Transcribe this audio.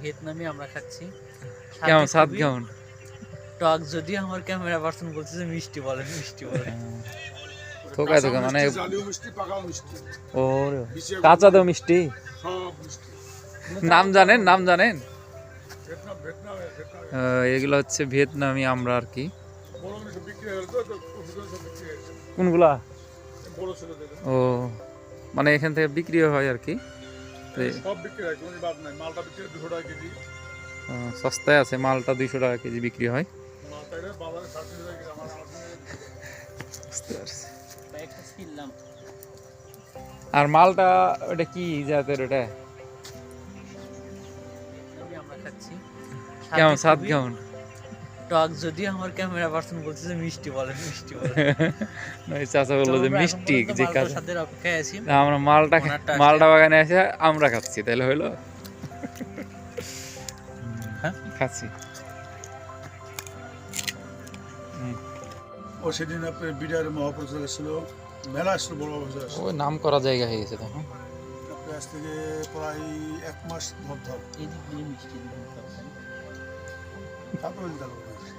ভিয়েতনামি আমরা খাচ্ছি। কেমন স্বাদ কেমন? টক যদি আমার ক্যামেরা পার্সন বলছে যে মিষ্টি বলে মিষ্টি বলে। থোকায় থোকা মানে জালিও মিষ্টি পাকাও মিষ্টি। ও কাঁচা তো মিষ্টি। নাম জানেন নাম জানেন? এগুলো হচ্ছে ভিয়েতনামি আমরা আর কি। হয়ে হয়ে কোনগুলা? ও মানে এখান থেকে বিক্রি হয় আর কি। সব বিক্রি হয় কোনো বাদ নাই। মালটা বিক্রি দুশো টাকা কেজি। সস্তায় আছে মালটা দুইশো টাকা কেজি বিক্রি হয়। আর মালটা ওটা কি জাতের ওটা? ভিয়েতনামি আমরা খাচ্ছি। কেমন স্বাদ কেমন? টক যদি আমার ক্যামেরা পার্সন বলছে যে মিষ্টি বলে মিষ্টি বলে। ওই চাচা বলল যে মিষ্টি যে কাঁচা সাথে অপেক্ষায় আছি। না, আমরা মালটা মালটা বাগানে এসে আমরা খাচ্ছি তাহলে হইল? হ্যাঁ? খাচ্ছি। ও সেদিন আপনার বিডিআর মহাপ্রচার এসেছিল মেলা এসেছিল বড় এসেছিল। ওই নাম করা জায়গা হয়ে গেছে তখন। আজ থেকে প্রায় এক মাস ধর ধর। এদিক 다떨어진다고